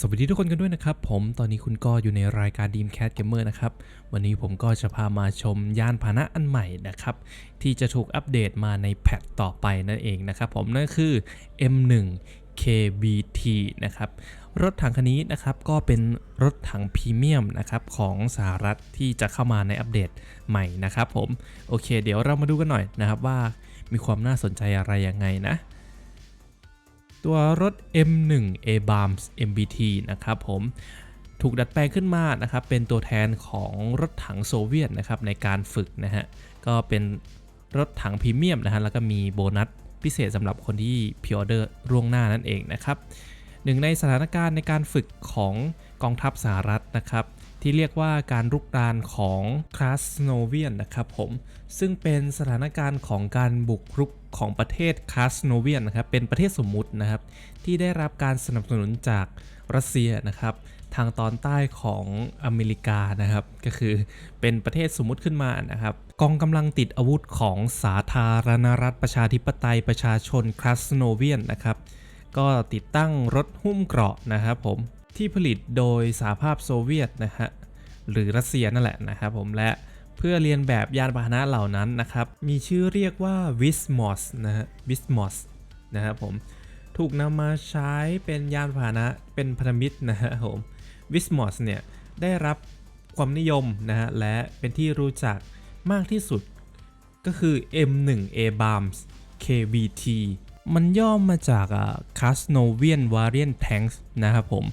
สวัสดีทุกคนกันด้วยนะครับ ผมตอนนี้คุณก็อยู่ในรายการ Dreamcast Gamer นะครับ วันนี้ผมก็จะพามาชมยานพาหนะอันใหม่นะครับ ที่จะถูกอัปเดตมาในแพทต่อไปนั่นเองนะครับผมนั่นคือ M1 KBT นะครับรถถังคันนี้นะครับก็เป็นรถถังพรีเมียมนะครับของสหรัฐที่จะเข้ามาในอัปเดตใหม่นะครับผมโอเค เดี๋ยวเรามาดูกันหน่อยนะครับว่ามีความน่าสนใจอะไรยังไงนะ ตัวรถ M1 Abrams MBT นะครับผมถูกดัดแปลงขึ้นมานะครับเป็นตัวแทนของรถถังโซเวียตนะครับในการฝึกนะฮะก็เป็นรถถังพรีเมียมนะฮะแล้วก็มีโบนัสพิเศษสำหรับคนที่พิออเดอร์ล่วงหน้านั่นเองนะครับหนึ่งในสถานการณ์ในการฝึกของกองทัพสหรัฐนะครับที่เรียกว่าการรุกรานของคลาสโนเวียนนะครับผมซึ่งเป็นสถานการณ์ของการบุกรุก ของประเทศคาสโนเวียนนะครับ เป็นประเทศสมมุตินะครับ ที่ได้รับการสนับสนุนจากรัสเซียนะครับ ทางตอนใต้ของอเมริกานะครับ ก็คือเป็นประเทศสมมุติขึ้นมานะครับ กองกำลังติดอาวุธของสาธารณรัฐประชาธิปไตยประชาชนคาสโนเวียนนะครับ ก็ติดตั้งรถหุ้มเกราะนะครับผมที่ผลิตโดยสหภาพโซเวียตนะฮะหรือรัสเซียนั่นแหละนะครับผมและ เพื่อเรียนแบบยานพาหนะเหล่านั้นนะครับ มีชื่อเรียกว่า Vismos นะฮะ Vismos นะครับผม ถูกนำมาใช้เป็นยานพาหนะเป็นพันธมิตรนะฮะผม Vismos เนี่ยได้รับความนิยมนะฮะและเป็นที่รู้จักมากที่สุดก็คือ M1 Abrams KBT มันย่อมมาจากอ่า Casnovian Variant Tanks นะครับผม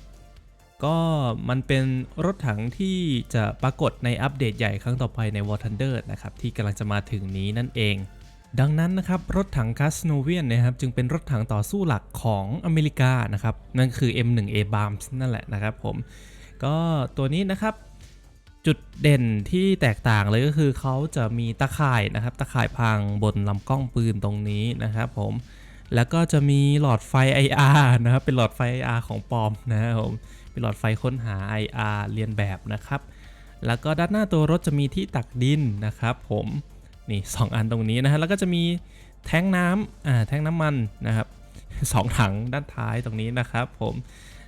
ก็มันเป็นรถถังที่จะปรากฏในอัปเดตใหญ่ครั้งต่อไปใน War Thunder นะครับ ที่กำลังจะมาถึงนี้นั่นเอง ดังนั้นนะครับ รถถัง Casnovian นนะครับ จึงเป็นรถถังต่อสู้หลักของอเมริกานะครับ นั่นคือ M1 Abrams นั่นแหละนะครับผม ก็ตัวนี้นะครับ จุดเด่นที่แตกต่างเลยก็คือเขาจะมีตะข่ายนะครับ ตะข่ายพรางบนลำกล้องปืนตรงนี้นะครับผมแล้วก็จะมีหลอดไฟ IR นะครับ เป็นหลอดไฟ IR ของปอมนะครับผม เป็นหลอดไฟค้นหา IR เรียนแบบนะครับ แล้วก็ด้านหน้าตัวรถจะมีที่ตักดินนะครับผมนี่ 2 อันตรงนี้นะฮะแล้วก็จะมีแท้งน้ำอ่าแท้งน้ำมันนะครับสองถังด้านท้ายตรงนี้นะครับผม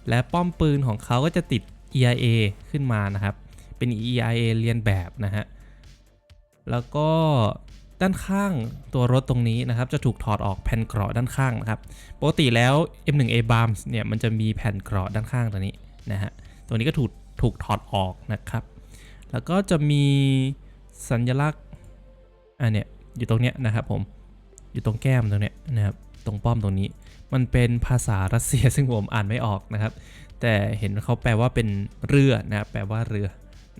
และป้อมปืนของเขาก็จะติด EIA ขึ้นมานะครับ เป็น EIA เรียนแบบนะฮะแล้วก็ด้านข้างตัวรถตรงนี้นะครับจะถูกถอดออกแผ่นเกราะด้านข้างนะครับปกติแล้ว M1 Abrams เนี่ยมันจะมีแผ่นเกราะด้านข้างตัวนี้ นะฮะ ตัวนี้ก็ถูกถูกถอดออกนะครับ แล้วก็จะมีสัญลักษณ์อะเนี่ยอยู่ตรงเนี้ยนะครับผม อยู่ตรงแก้มตรงเนี้ยนะครับ ตรงป้อมตรงนี้ มันเป็นภาษารัสเซียซึ่งผมอ่านไม่ออกนะครับ แต่เห็นเขาแปลว่าเป็นเรือนะครับแปลว่าเรือ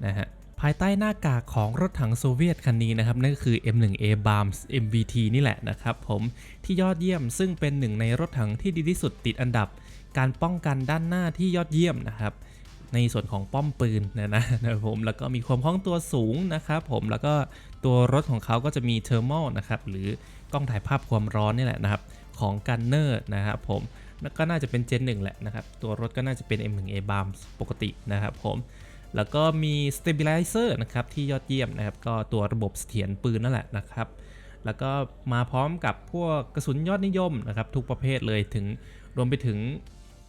นะฮะภายใต้หน้ากากของรถถังโซเวียตคันนี้นะครับ นั่นก็คือ M1 Abrams MBT นี่แหละนะครับผมที่ยอดเยี่ยมซึ่งเป็นหนึ่งในรถถังที่ดีที่สุดติดอันดับ การป้องกันด้านหน้าที่ยอดเยี่ยมนะครับ ในส่วนของป้อมปืนนะนะนะครับผมแล้วก็มีความคล่องตัวสูงนะครับผมแล้วก็ตัวรถของเขาก็จะมีเทอร์ a l นะครับหรือกล้องถ่ายภาพความร้อนนี่แหละนะครับของกันเนอร์นะครับผมแล้วก็น่าจะเป็นเจนหนึ่งแหละนะครับ ตัวรถก็น่าจะเป็น M1A b a m s ปกตินะครับผมแล้วก็มี stabilizer นะครับที่ยอดเยี่ยมนะครับ ก็ตัวระบบเสถียรปืนนั่นแหละนะครับ แล้วก็มาพร้อมกับพวกกระสุนยอดนิยมนะครับ ทุกประเภทเลยถึงรวมไปถึง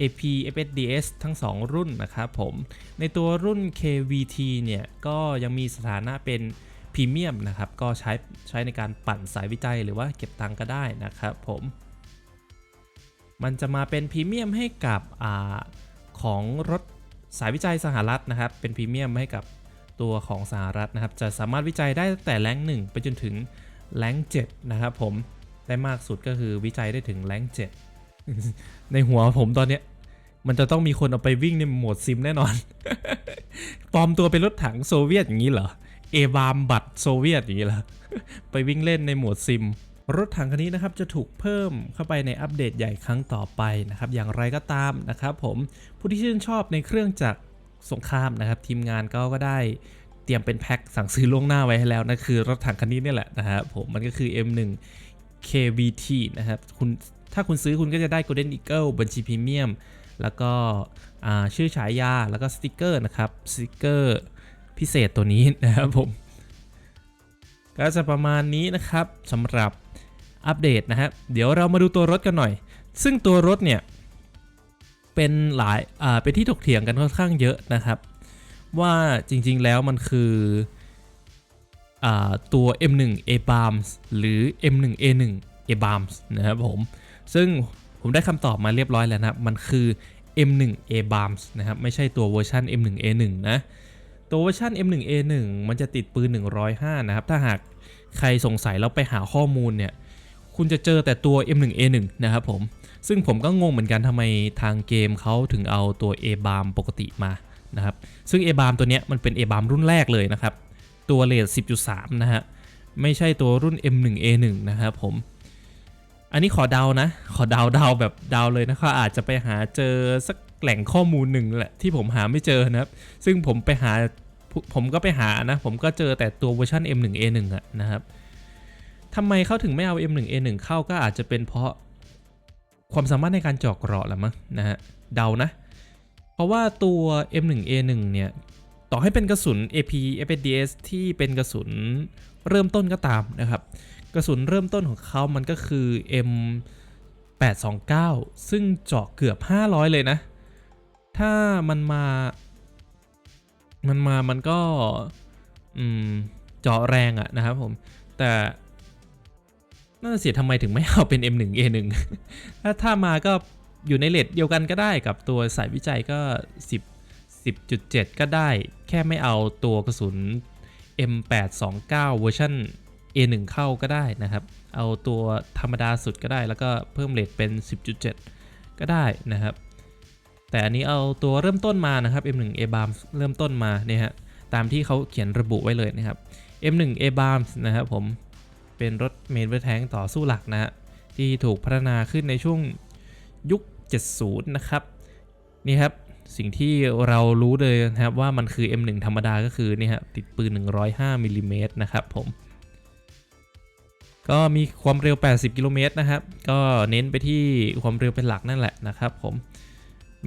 AP FSDS ทั้ง 2 รุ่นนะครับผม ในตัวรุ่น KVT เนี่ย ก็ยังมีสถานะเป็นพรีเมียมนะครับ ก็ใช้ใช้ในการปั่นสายวิจัยหรือว่าเก็บตังก็ได้นะครับผม มันจะมาเป็นพรีเมียมให้กับอของรถสายวิจัยสหรัฐนะครับ เป็นพรีเมียมให้กับตัวของสหรัฐนะครับ จะสามารถวิจัยได้ตั้งแต่แรงหนึ่งไปจนถึงแรงเจ็ดนะครับผม ได้มากสุดก็คือวิจัยได้ถึงแรงเจ็ด ในหัวผมตอนเนี้ย มันจะต้องมีคนเอาไปวิ่งในโหมดซิมแน่นอน ปลอมตัวเป็นรถถังโซเวียตอย่างนี้เหรอ เอบามบัตโซเวียตอย่างนี้เหรอ ไปวิ่งเล่นในโหมดซิม รถถังคันนี้นะครับจะถูกเพิ่มเข้าไปในอัปเดตใหญ่ครั้งต่อไปนะครับ อย่างไรก็ตามนะครับผม ผู้ที่ชื่นชอบในเครื่องจักรสงครามนะครับทีมงานก็ก็ได้เตรียมเป็นแพ็คสั่งซื้อล่วงหน้าไว้ให้แล้วนะคือรถถังคันนี้เนี่ยแหละนะครับผมมันก็คือ M1 KVT นะครับคุณ ถ้าคุณซื้อคุณก็จะได้ Golden Eagle บัญชีพรีเมียม แล้วก็ชื่อฉายา แล้วก็สติกเกอร์นะครับ สติกเกอร์พิเศษตัวนี้นะครับผม ก็จะประมาณนี้นะครับสำหรับอัปเดตนะฮะเดี๋ยวเรามาดูตัวรถกันหน่อย ซึ่งตัวรถเนี่ย เป็นหลายอ่าเป็นที่ถกเถียงกันค่อนข้างเยอะนะครับ ว่าจริงๆแล้วมันคืออ่าตัว M1 A BARMS หรือ M1 A1 A BARMS นะครับผม ซึ่งผมได้คำตอบมาเรียบร้อยแล้วนะครับมันคือ M1 A BARMS นะครับ ไม่ใช่ตัวเวอร์ชัน M1 A1 นะ ตัวเวอร์ชัน M1 A1 มันจะติดปืน 105 นะครับ ถ้าหากใครสงสัยแล้วไปหาข้อมูลเนี่ย คุณจะเจอแต่ตัว M1 A1 นะครับผม ซึ่งผมก็งงเหมือนกันทำไมทางเกมเขาถึงเอาตัว A BARM ปกติมา นะครับ ซึ่ง A BARM ตัวเนี้ยมันเป็น A BARM รุ่นแรกเลยนะครับ ตัวเลท10.3 นะฮะ ไม่ใช่ตัวรุ่น M1 A1 นะครับผม อันนี้ขอเดานะ ขอเดาเดาแบบเดาเลยนะครับอาจจะไปหาเจอสักแหล่งข้อมูลหนึ่งแหละที่ผมหาไม่เจอนะครับ ซึ่งผมไปหาผมก็ไปหานะ ผมก็เจอแต่ตัวเวอร์ชัน M1 A1 อะนะครับทำไมเขาถึงไม่เอา M1 A1 เข้าก็อาจจะเป็นเพราะความสามารถในการเจาะเกราะแหละมั้งนะฮะเดานะ เพราะว่าตัว M1 A1 เนี่ยต่อให้เป็นกระสุน AP FPDS ที่เป็นกระสุนเริ่มต้นก็ตามนะครับ กระสุนเริ่มต้นของเขามันก็คือ M 829 ซึ่งเจาะเกือบ 500 เลยนะ ถ้ามันมา มันมามันก็อืมเจาะแรงอะนะครับผม แต่น่าจะเสียทำไมถึงไม่เอาเป็น M1 A1 ถ้าถ้ามาก็อยู่ในเลทเดียวกันก็ได้กับตัวสายวิจัยก็ 10 10.7 ก็ได้ แค่ไม่เอาตัวกระสุน M829 เวอร์ชัน A1 เข้าก็ได้นะครับ เอาตัวธรรมดาสุดก็ได้ แล้วก็เพิ่มเลทเป็น 10.7 ก็ได้นะครับ แต่อันนี้เอาตัวเริ่มต้นมานะครับ M1 A BARMS เริ่มต้นมาเนี่ยฮะตามที่เขาเขียนระบุไว้เลยนะครับ M1 A BARMS นะครับผมเป็นรถเมนเวอร์แทงต่อสู้หลักนะฮะที่ถูกพัฒนาขึ้นในช่วงยุค 70 นะครับ นี่ครับสิ่งที่เรารู้เลยนะครับว่ามันคือ M1 ธรรมดาก็คือนี่ครับติดปืน 105มิลลิเมตรนะครับผม ก็มีความเร็ว 80 กิโลเมตรนะครับ ก็เน้นไปที่ความเร็วเป็นหลักนั่นแหละนะครับผม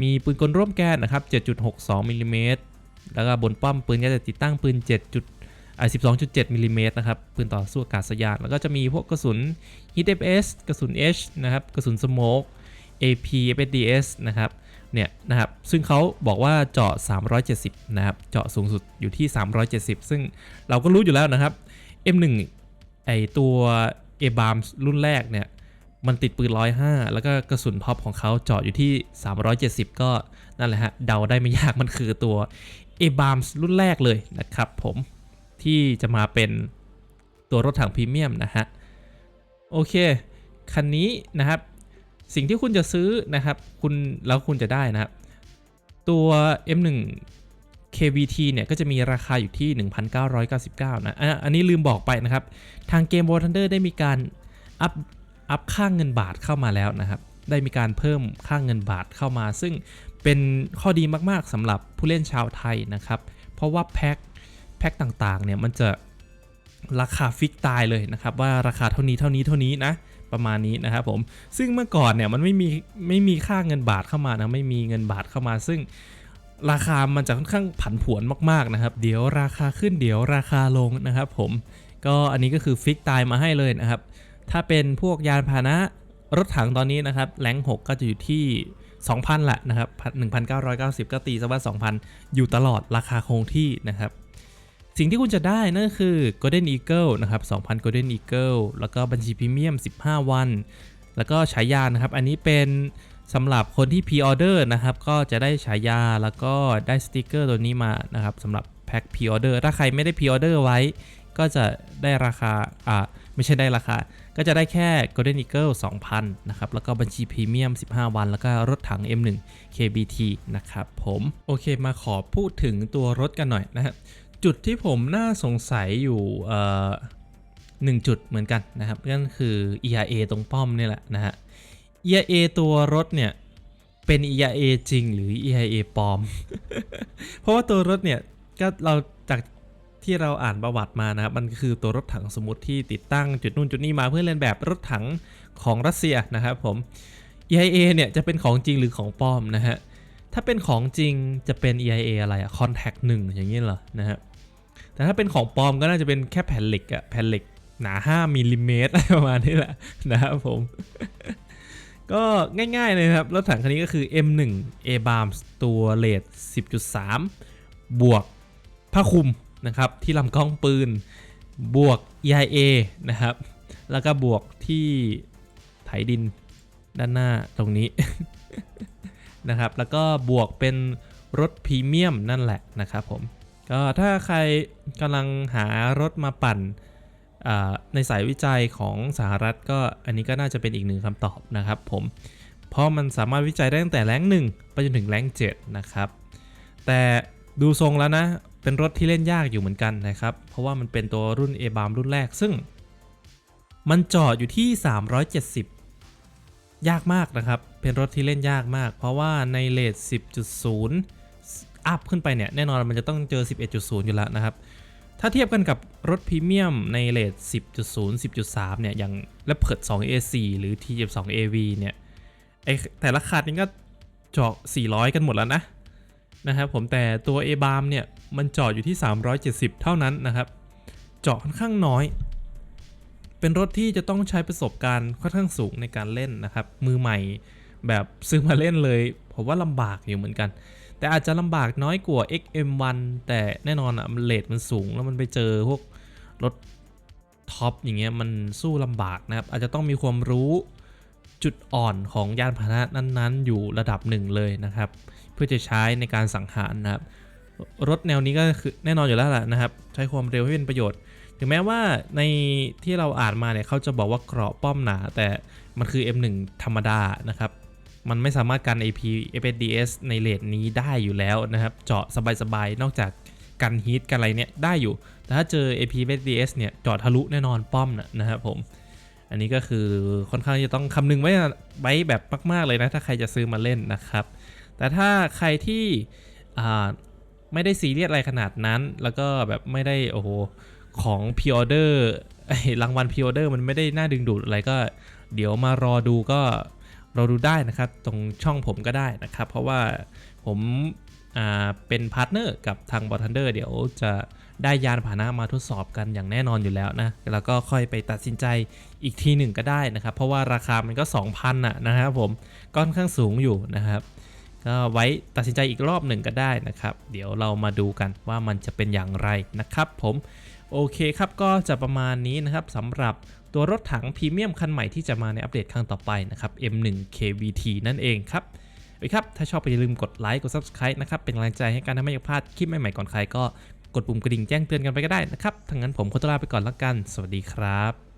มีปืนกลร่วมแกนนะครับ 7.62มิลลิเมตรแล้วก็บนป้อมปืนก็จะติดตั้งปืน 7. จุดอ่า12.7มิลลิเมตรนะครับ ปืนต่อสู้อากาศยาน แล้วก็จะมีพวกกระสุน Hit FS กระสุน H นะครับ กระสุน Smoke AP FSDS นะครับ เนี่ยนะครับ ซึ่งเขาบอกว่าเจาะ 370 นะครับ เจาะสูงสุดอยู่ที่ 370 ซึ่งเราก็รู้อยู่แล้วนะครับ M1 ไอตัว A BARMS รุ่นแรกเนี่ย มันติดปืน105แล้วก็กระสุนพ็อปของเขาเจาะอยู่ที่ 370 ก็นั่นแหละฮะ เดาได้ไม่ยากมันคือตัว A BARMS รุ่นแรกเลยนะครับผมที่จะมาเป็นตัวรถถังพรีเมียมนะฮะ โอเค คันนี้นะครับ สิ่งที่คุณจะซื้อนะครับ คุณแล้วคุณจะได้นะครับ ตัว M1 KVT เนี่ยก็จะมีราคาอยู่ที่ 1,999นะอะอันนี้ลืมบอกไปนะครับ ทางเกม War Thunder ได้มีการอัพอัพค่างเงินบาทเข้ามาแล้วนะครับ ได้มีการเพิ่มค่างเงินบาทเข้ามา ซึ่งเป็นข้อดีมากๆสำหรับผู้เล่นชาวไทยนะครับ เพราะว่าแพ็คแพ็คต่างๆเนี่ยมันจะราคาฟิกตายเลยนะครับว่าราคาเท่านี้เท่านี้เท่านี้นะประมาณนี้นะครับผมซึ่งเมื่อก่อนเนี่ยมันไม่มีไม่มีค่าเงินบาทเข้ามานะไม่มีเงินบาทเข้ามาซึ่ง ราคามันจะค่อนข้างผันผวนมากๆนะครับ เดี๋ยวราคาขึ้นเดี๋ยวราคาลงนะครับผมก็อันนี้ก็คือฟิกตายมาให้เลยนะครับ ถ้าเป็นพวกยานพาหนะรถถังตอนนี้นะครับแรง6ก็จะอยู่ที่ 2,000แหละนะครับ 1,990 ก็ตีซะว่า 2,000 อยู่ตลอดราคาคงที่นะครับ สิ่งที่คุณจะได้นั่นคือ Golden Eagle นะครับ 2,000 Golden Eagle แล้วก็บัญชีพรีเมียม 15 วัน แล้วก็ฉายานะครับ อันนี้เป็น สำหรับคนที่พ r ออเดอร์นะครับก็จะได้ฉายาแล้วก็ได้สติกเกอร์ตัวนี้มานะครับสำหรับแพ็คพ r ออเดอร์ถ้าใครไม่ได้พ r ออเดอร์ไว้ ก็จะได้ราคาอ่าไม่ใช่ได้ราคา ก็จะได้แค่ Golden Eagle 2,000นะครับแล้วก็บัญชีพรีเมียม 15 วัน แล้วก็รถถัง M1 KBT นะครับผมโอเคมาขอพูดถึงตัวรถกันหน่อยนะฮะจุดที่ผมน่าสงสัยอยู่เอ่อหนึ่งจุดเหมือนกันนะครับนั่นคือ ERA ตรงป้อมนี่แหละนะฮะ ERA ตัวรถเนี่ย เป็น ERA จริงหรือ ERA ปลอม เพราะว่าตัวรถเนี่ยก็เราจากที่เราอ่านประวัติมานะครับ มันคือตัวรถถังสมมติที่ติดตั้งจุดนู่นจุดนี้มาเพื่อเลียนแบบรถถังของรัสเซียนะครับผม EIA เนี่ยจะเป็นของจริงหรือของปลอมนะฮะ ถ้าเป็นของจริงจะเป็น EIA อะไรอะ Contact 1 อย่างนี้เหรอนะฮะ แต่ถ้าเป็นของปลอมก็น่าจะเป็นแค่แผ่นเหล็กอะแผ่นเหล็กหนา 5มิลลิเมตรอะไรประมาณนี้แหละนะครับผม ก็ง่ายๆเลยครับ รถถังคันนี้ก็คือ M1 A Barms ตัวเลท10.3 บวกผ้าคลุมนะครับ ที่ลำกล้องปืน บวก EIA นะครับ แล้วก็บวกที่ไถดินด้านหน้าตรงนี้นะครับ แล้วก็บวกเป็นรถพรีเมียมนั่นแหละนะครับผม ก็ถ้าใครกำลังหารถมาปั่น ในสายวิจัยของสหรัฐก็อันนี้ก็น่าจะเป็นอีกหนึ่งคำตอบนะครับผมเพราะมันสามารถวิจัยได้ตั้งแต่แรงหนึ่งไปจนถึงแรงเจ็ดนะครับ แต่ดูทรงแล้วนะ เป็นรถที่เล่นยากอยู่เหมือนกันนะครับ เพราะว่ามันเป็นตัวรุ่น a b a m รุ่นแรกซึ่ง มันจอดอยู่ที่ 370 ยากมากนะครับ เป็นรถที่เล่นยากมาก เพราะว่าในเลท10.0 อัพขึ้นไปเนี่ย แน่นอนมันจะต้องเจอ 11.0 อยู่แล้วนะครับ ถ้าเทียบกันกับรถพรีเมียมในเลท10.0 10.3 เนี่ย อย่าง r a p i d 2 AC หรือ T72 AV เนี่ยไอแต่ละคันนี้ก็เจาะ 400 กันหมดแล้วนะ นะครับผมแต่ตัว a b a m เนี่ย มันเจาะอยู่ที่ 370 เท่านั้นนะครับ เจาะค่อนข้างน้อย เป็นรถที่จะต้องใช้ประสบการณ์ค่อนข้างสูงในการเล่นนะครับ มือใหม่แบบซื้อมาเล่นเลย ผมว่าลำบากอยู่เหมือนกัน แต่อาจจะลำบากน้อยกว่า XM1 แต่แน่นอนอะมันเลทมันสูงแล้วมันไปเจอพวกรถท็อปอย่างเงี้ยมันสู้ลำบากนะครับ อาจจะต้องมีความรู้จุดอ่อนของยานพาหนะนั้นๆ อยู่ระดับหนึ่งเลยนะครับ เพื่อจะใช้ในการสังหารนะครับ รถแนวนี้ก็คือแน่นอนอยู่แล้วแหละนะครับ ใช้ความเร็วให้เป็นประโยชน์ ถึงแม้ว่าในที่เราอ่านมาเนี่ยเขาจะบอกว่าเกราะป้อมหนา แต่มันคือ M1 ธรรมดานะครับ มันไม่สามารถกัน AP FSDS ในเลทนี้ได้อยู่แล้วนะครับ เจาะสบายๆ นอกจากกันฮีทกันอะไรเนี่ยได้อยู่ แต่ถ้าเจอ AP FSDS เนี่ยเจาะทะลุแน่นอนป้อมนะนะครับผม อันนี้ก็คือค่อนข้างจะต้องคำนึงไว้ไว้แบบมากๆเลยนะ ถ้าใครจะซื้อมาเล่นนะครับ แต่ถ้าใครที่อ่าไม่ได้ซีเรียสอะไรขนาดนั้น แล้วก็แบบไม่ได้โอ้โหของพิออเดอร์รางวัลพิออเดอร์มันไม่ได้น่าดึงดูดอะไรก็ เดี๋ยวมารอดูก็ เรอดูได้นะครับตรงช่องผมก็ได้นะครับ เพราะว่าผมาเป็นพาร์ทเนอร์กับทางบอทันเดอร์เดี๋ยวจะได้ยานพาหนะมาทดสอบกันอย่างแน่นอนอยู่แล้วนะ แล้วก็ค่อยไปตัดสินใจอีกทีหนึ่งก็ได้นะครับ เพราะว่าราคามันก็ 2,000น่ะนะครับผมก็ค่อนข้างสูงอยู่นะครับ ก็ไว้ตัดสินใจอีกรอบหนึ่งก็ได้นะครับ เดี๋ยวเรามาดูกันว่ามันจะเป็นอย่างไรนะครับผม โอเคครับก็จะประมาณนี้นะครับสำหรับตัวรถถังพรีเมียมคันใหม่ที่จะมาในอัปเดตครั้งต่อไปนะครับ M1 KVT นั่นเองครับโอเคครับ ถ้าชอบอย่าลืมกดไลค์กด Subscribe นะครับ เป็นกำลังใจให้การทำให้ไม่พลาดคลิปใหม่ๆก่อนใครก็กดปุ่มกระดิ่งแจ้งเตือนกันไปก็ได้นะครับทั้างนั้นผมขอตัวลาไปก่อนแล้วกัน สวัสดีครับ